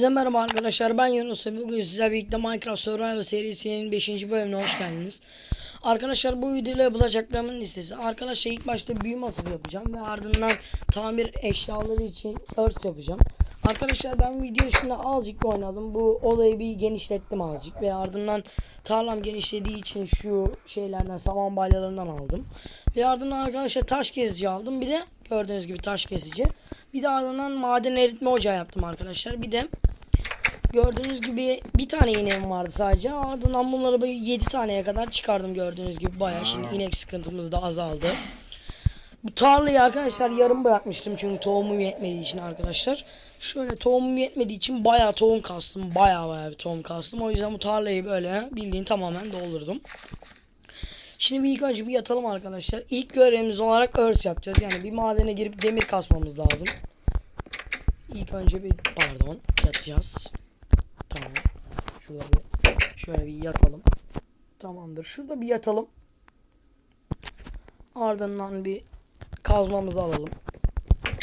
Hepinize merhaba arkadaşlar ben Yunus bugün size birlikte Minecraft Survival serisinin 5. bölümüne hoş geldiniz. Arkadaşlar bu videoda yapılacaklarımın listesi. Arkadaşlar ilk başta büyü masası yapacağım ve ardından tamir eşyaları için örs yapacağım. Arkadaşlar ben video içinde azıcık oynadım. Bu olayı bir genişlettim azıcık ve ardından tarlam genişlediği için şu şeylerden saman balyalarından aldım. Ve ardından arkadaşlar taş kesici aldım. Bir de gördüğünüz gibi taş kesici. Bir de ardından maden eritme ocağı yaptım arkadaşlar. Bir de gördüğünüz gibi bir tane ineğim vardı sadece. Ardından bunları böyle 7 taneye kadar çıkardım gördüğünüz gibi. Bayağı şimdi inek sıkıntımız da azaldı. Bu tarlayı arkadaşlar yarım bırakmıştım çünkü tohumum yetmediği için arkadaşlar. Şöyle tohumum yetmediği için bayağı tohum kastım. Bayağı bayağı bir tohum kastım. O yüzden bu tarlayı böyle bildiğin tamamen doldurdum. Şimdi bir ilk önce bir yatalım arkadaşlar. İlk görevimiz olarak örs yapacağız. Yani bir madene girip demir kasmamız lazım. İlk önce bir pardon yatacağız. Tamam. Şurada bir şöyle bir yatalım. Tamamdır. Şurada bir yatalım. Ardından bir kazmamızı alalım.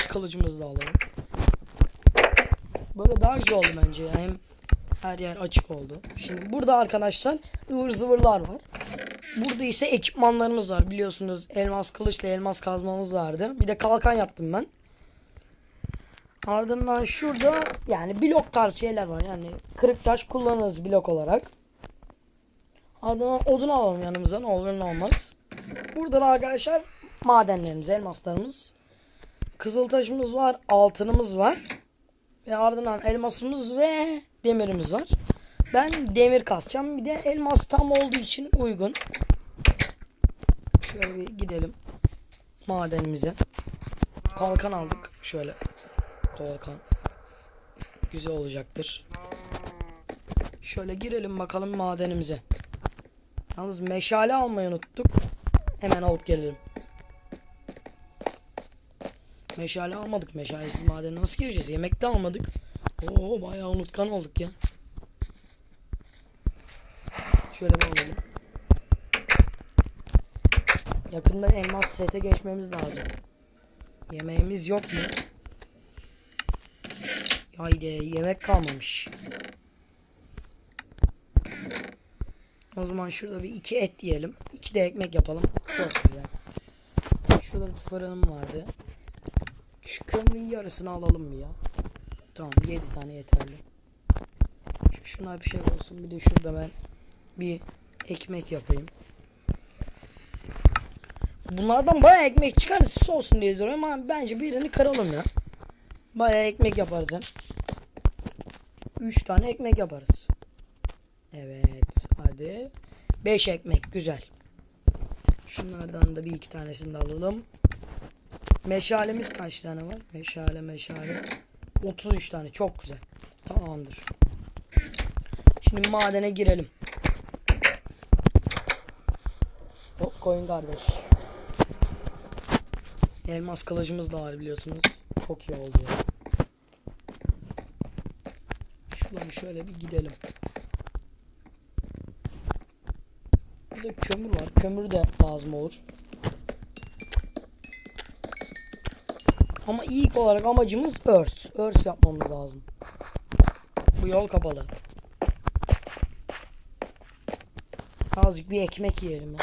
Kılıcımızı da alalım. Böyle daha güzel oldu bence ya. Hem her yer açık oldu. Şimdi burada arkadaşlar ıvır zıvırlar var. Burada ise ekipmanlarımız var. Biliyorsunuz elmas kılıçla elmas kazmamız vardı. Bir de kalkan yaptım ben. Ardından şurada yani blok tarzı şeyler var. Yani kırık taş kullanırız blok olarak. Ardından odun alalım yanımıza. Ne olur ne olmaz. Burada da arkadaşlar madenlerimiz, elmaslarımız. Kızıl taşımız var. Altınımız var. Ve ardından elmasımız ve demirimiz var. Ben demir kasacağım. Bir de elmas tam olduğu için uygun. Şöyle bir gidelim. Madenimize. Kalkan aldık. Şöyle. Kalkan. Güzel olacaktır. Şöyle girelim bakalım madenimize. Yalnız meşale almayı unuttuk. Hemen alıp gelelim. Meşale almadık. Meşalesiz madene nasıl gireceğiz? Yemek de almadık. Oo bayağı unutkan olduk ya. Şöyle bir alalım. Yakında elmas sete geçmemiz lazım. Yemeğimiz yok mu? Haydi yemek kalmamış. O zaman şurada bir iki et diyelim. İki de ekmek yapalım. Çok güzel. Şurada bir fırınım vardı. Şu kömürün yarısını alalım bir ya. Tamam 7 tane yeterli. Şu şuna bir şey olsun. Bir de şurada ben bir ekmek yapayım. Bunlardan bayağı ekmek çıkar olsun diye duruyorum ama bence birini kıralım ya. Bayağı ekmek yaparız hem. 3 tane ekmek yaparız. Evet hadi. 5 ekmek güzel. Şunlardan da bir iki tanesini de alalım. Meşalemiz kaç tane var? Meşale meşale. 33 tane çok güzel. Tamamdır. Şimdi madene girelim. Hop koyun kardeş. Elmas kılıcımız da var biliyorsunuz. Çok iyi oldu ya. Şuradan şöyle bir gidelim. Burada kömür var. Kömür de lazım olur. Ama ilk olarak amacımız örs. Örs yapmamız lazım. Bu yol kapalı. Azıcık bir ekmek yiyelim ya.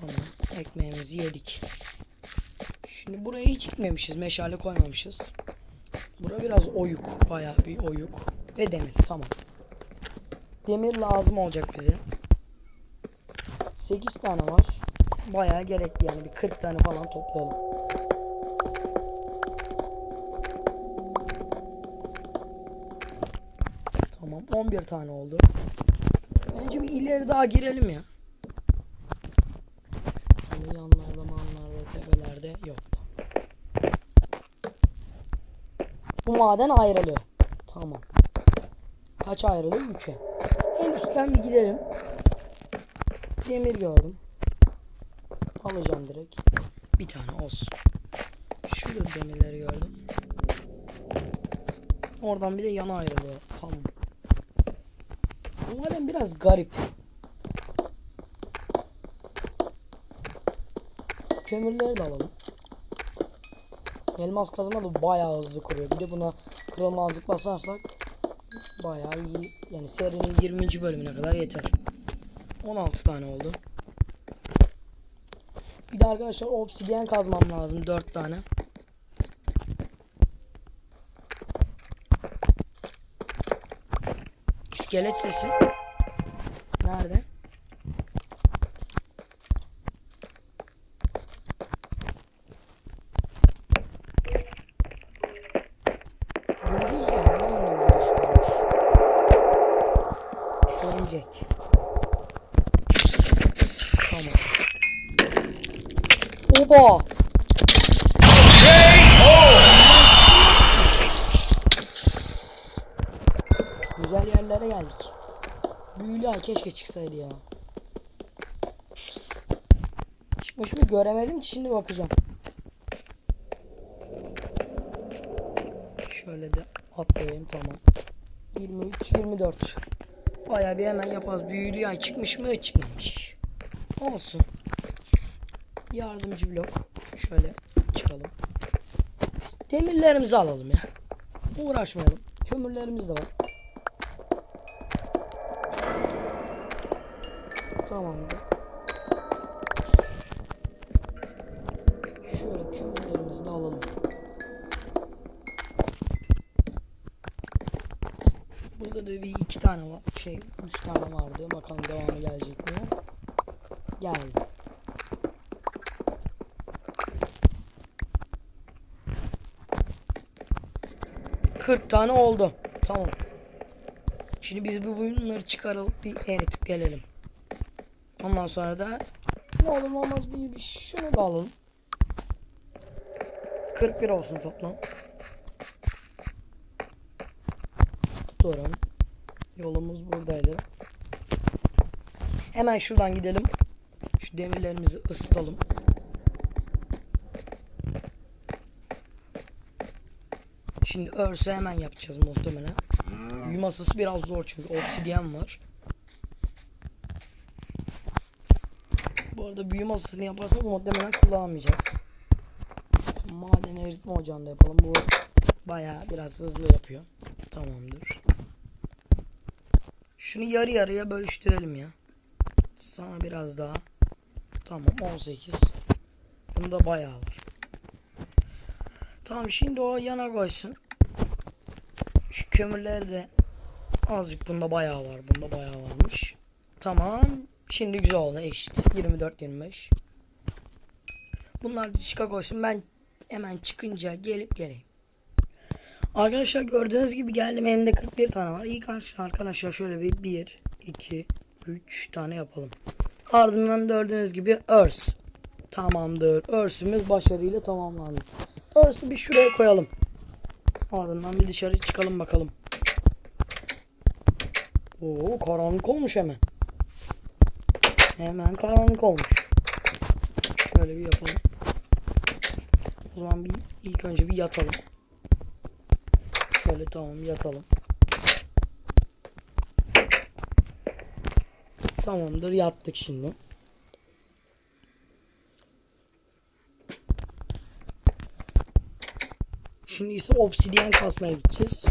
Tamam. Ekmeğimizi yedik. Şimdi buraya hiç gitmemişiz. Meşale koymamışız. Bura biraz oyuk. Bayağı bir oyuk. Ve demir. Tamam. Demir lazım olacak bize. 8 tane var. Bayağı gerekli yani. Bir 40 tane falan toplayalım. Tamam 11 tane oldu. Bence bir ileri daha girelim ya. Şimdi yanlarda manlarda tepelerde yok. Bu maden ayrılıyor. Tamam. Kaç ayrılıyor? 3'e. En üstten bir gidelim. Demir gördüm. Alacağım direkt. Bir tane olsun. Şurada demirleri gördüm. Oradan bir de yana ayrılıyor. Tamam. Bu maden biraz garip. Kömürleri de alalım. Elmas kazma da bayağı hızlı kuruyor. Bir de buna kırılmazlık basarsak bayağı iyi. Yani serinin 20. bölümüne kadar yeter. 16 tane oldu. Bir de arkadaşlar obsidyen kazmam lazım 4 tane. İskelet sesi. Nerede? Gündüz ya. Buradan da bir giriş varmış. Örümcek. Tamam. Oba! Güzel yerlere geldik. Büyülü ay keşke çıksaydı ya. Çıkmış mı göremedim ki şimdi bakacağım. Şöyle de atlayayım tamam. 23 24. Bayağı bir hemen yaparız. Büyülü ay çıkmış mı çıkmamış. Olsun. Yardımcı blok. Şöyle çıkalım. Demirlerimizi alalım ya. Uğraşmayalım. Kömürlerimiz de var. Tamamdır. Şöyle kömürlerimizi de alalım. Burada da bir iki tane var. Şey, üç tane vardı. Bakalım devamı gelecek mi? Geldi. Kırk tane oldu. Tamam. Şimdi biz bu bunları çıkarıp bir eritip gelelim. Ondan sonra da ne olur olmaz bir, bir şunu da alalım. 41 olsun toplam. Durun. Yolumuz buradaydı. Hemen şuradan gidelim. Şu demirlerimizi ısıtalım. Şimdi örsü hemen yapacağız muhtemelen. Masası biraz zor çünkü obsidyen var. Bu arada büyü masasını yaparsak muhtemelen kullanamayacağız. Maden eritme ocağında yapalım. Bu bayağı biraz hızlı yapıyor. Tamamdır. Şunu yarı yarıya bölüştürelim ya. Sana biraz daha. Tamam 18. Bunda bayağı var. Tamam şimdi o yana koysun. Şu kömürleri de azıcık bunda bayağı var. Bunda bayağı varmış. Tamam. Şimdi güzel oldu eşit. 24-25. Bunlar da çıka koysun. Ben hemen çıkınca gelip geleyim. Arkadaşlar gördüğünüz gibi geldim. Elimde 41 tane var. İlk arkadaşlar şöyle bir 1, 2, 3 tane yapalım. Ardından gördüğünüz gibi örs. Tamamdır. Örsümüz başarıyla tamamlandı. Örsü bir şuraya koyalım. Ardından bir dışarı çıkalım bakalım. Oo karanlık olmuş hemen. Hemen karanlık olmuş. Şöyle bir yapalım. O zaman bir ilk önce bir yatalım. Şöyle tamam yatalım. Tamamdır yattık şimdi. Şimdi ise obsidyen kasmaya gideceğiz.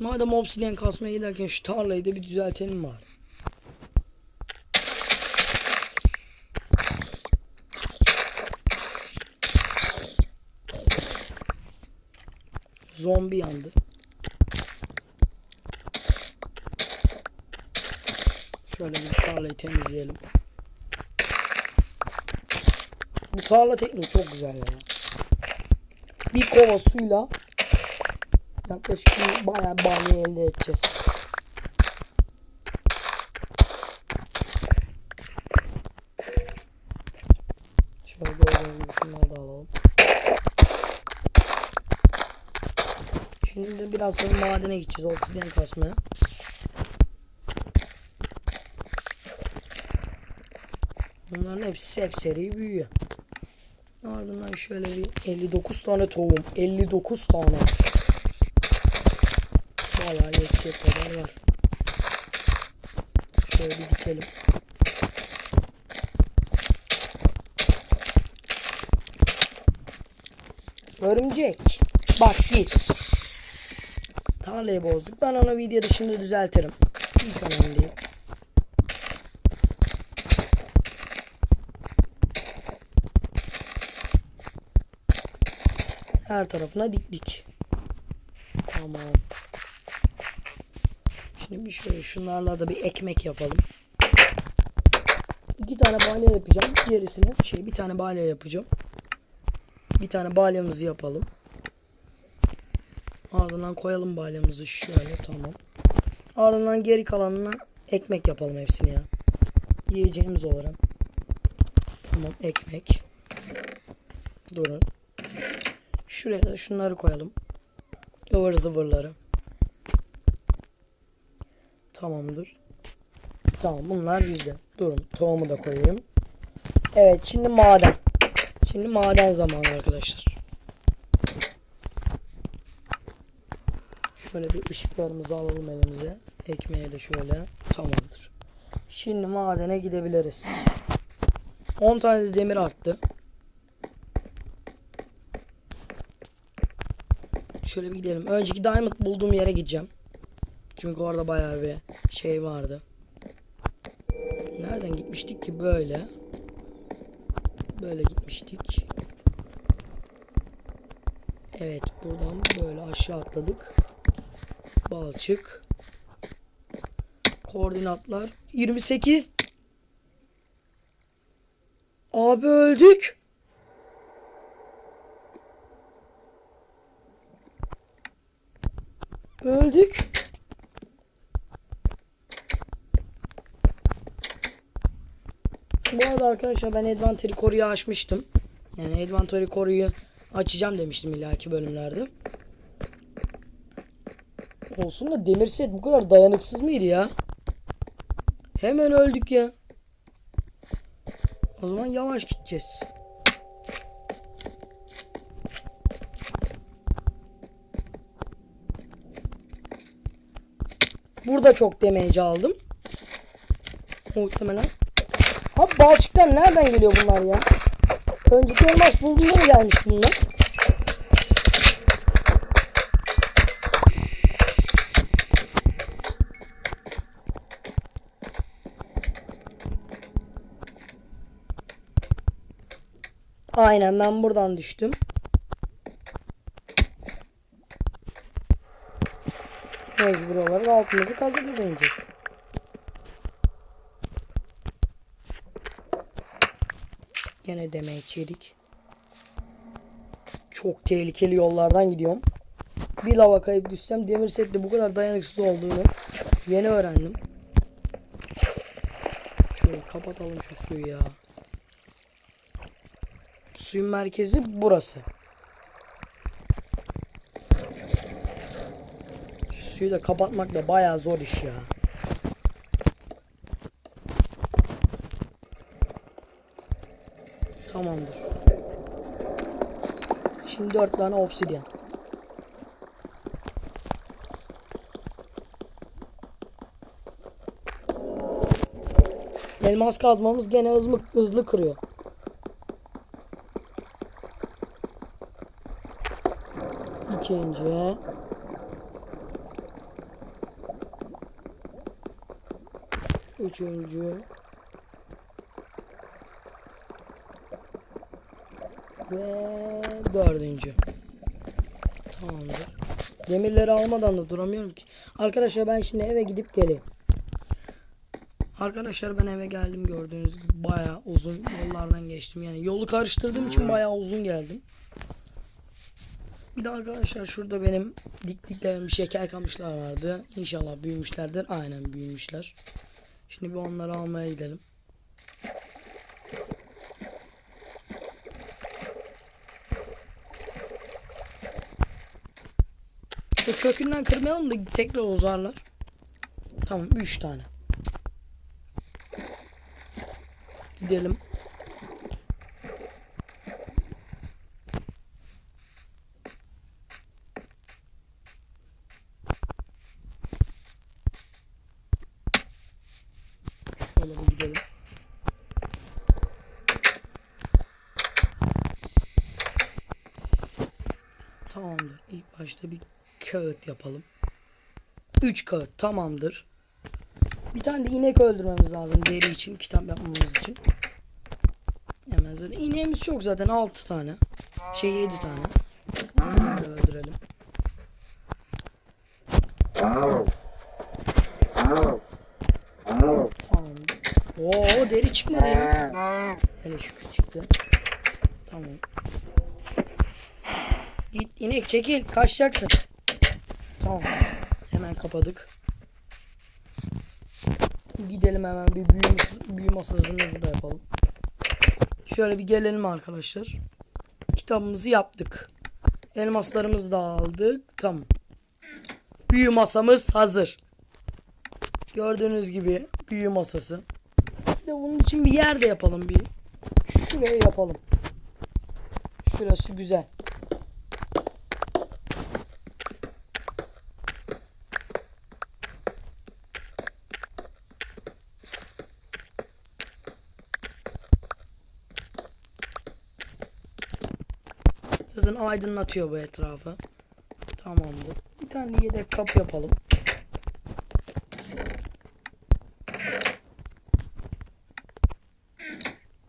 Madem obsidyen kasmaya giderken şu tarlayı da bir düzeltelim var. Zombi yandı. Şöyle bir tarlayı temizleyelim. Bu tarla tekniği çok güzel ya. Bir kova suyla yaklaşık bir bayağı balya elde edeceğiz. Şimdi biraz sonra madene gideceğiz. Obsidyen kasmaya. Bunların hepsi hep seri büyüyor. Ardından şöyle bir 59 tane tohum. 59 tane. Bayağı yetecek kadar var. Şöyle bir dikelim. Örümcek. Bak git. Tarlayı bozduk. Ben onu video dışında düzeltirim. Hiç önemli değil. Her tarafına diktik. Tamam. Şimdi bir şöyle şunlarla da bir ekmek yapalım. İki tane balya yapacağım. Gerisini şey bir tane balya yapacağım. Bir tane balyamızı yapalım. Ardından koyalım balyamızı şöyle tamam. Ardından geri kalanına ekmek yapalım hepsini ya. Yiyeceğimiz olarak. Tamam ekmek. Durun. Şuraya da şunları koyalım. Ivır zıvırları. Tamamdır. Tamam bunlar bizde. Durun tohumu da koyayım. Evet şimdi maden. Şimdi maden zamanı arkadaşlar. Şöyle bir ışıklarımızı alalım elimize. Ekmeğe de şöyle. Tamamdır. Şimdi madene gidebiliriz. 10 tane de demir arttı. Şöyle bir gidelim. Önceki diamond bulduğum yere gideceğim. Çünkü orada bayağı bir şey vardı. Nereden gitmiştik ki böyle? Böyle gitmiştik. Evet buradan böyle aşağı atladık. Balçık. Koordinatlar 28. Abi öldük. Öldük. Bu arada arkadaşlar ben Adventure Core'yu açmıştım. Yani Adventure Core'yu açacağım demiştim ileriki bölümlerde. Olsun da demir set bu kadar dayanıksız mıydı ya? Hemen öldük ya. O zaman yavaş gideceğiz. Burada çok damage aldım. Muhtemelen. Ha balçıktan nereden geliyor bunlar ya? Önceki elmas bulduğunda mı gelmiş bunlar? Aynen ben buradan düştüm. Mecbur olarak altımızı kazıp ineceğiz. Gene demeyi çelik. Çok tehlikeli yollardan gidiyorum. Bir lava kayıp düşsem demir sette bu kadar dayanıksız olduğunu yeni öğrendim. Şöyle kapatalım şu suyu ya. Suyun merkezi burası. Suyu da kapatmak da bayağı zor iş ya. Tamamdır. Şimdi dört tane obsidyen. Elmas kazmamız gene hızlı, hızlı kırıyor. İkinci. Üçüncü. Ve dördüncü. Tamamdır. Demirleri almadan da duramıyorum ki. Arkadaşlar ben şimdi eve gidip geleyim. Arkadaşlar ben eve geldim gördüğünüz gibi bayağı uzun yollardan geçtim. Yani yolu karıştırdığım için bayağı uzun geldim. Bir de arkadaşlar şurada benim diktiklerim şeker kamışlar vardı. İnşallah büyümüşlerdir. Aynen büyümüşler. Şimdi bir onları almaya gidelim. Şu kökünden kırmayalım da tekrar uzarlar. Tamam 3 tane. Gidelim. Şöyle bir gidelim. Tamamdır. İlk başta bir kağıt yapalım. 3 kağıt tamamdır. Bir tane de inek öldürmemiz lazım deri için, kitap yapmamız için. Hemen zaten ineğimiz çok zaten 6 tane. Şey 7 tane. Öldürelim. Tamam. Oo deri çıkmadı ya. Hele şükür çıktı. Tamam. Git inek çekil kaçacaksın. Tamam. Hemen kapadık. Gidelim hemen bir büyü, büyü masasımızı da yapalım. Şöyle bir gelelim arkadaşlar. Kitabımızı yaptık. Elmaslarımızı da aldık. Tamam. Büyü masamız hazır. Gördüğünüz gibi büyü masası. Bir de bunun için bir yer de yapalım bir. Şuraya yapalım. Şurası güzel. Zaten aydınlatıyor bu etrafı. Tamamdır. Bir tane de yedek kapı yapalım.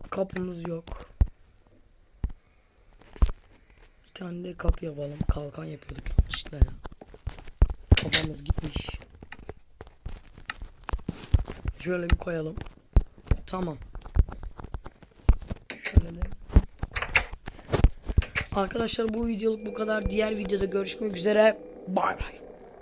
Kapımız yok. Bir tane de kapı yapalım. Kalkan yapıyorduk yanlışlıkla ya. Kafamız gitmiş. Şöyle bir koyalım. Tamam. Şöyle de. Arkadaşlar bu videoluk bu kadar. Diğer videoda görüşmek üzere. Bay bay.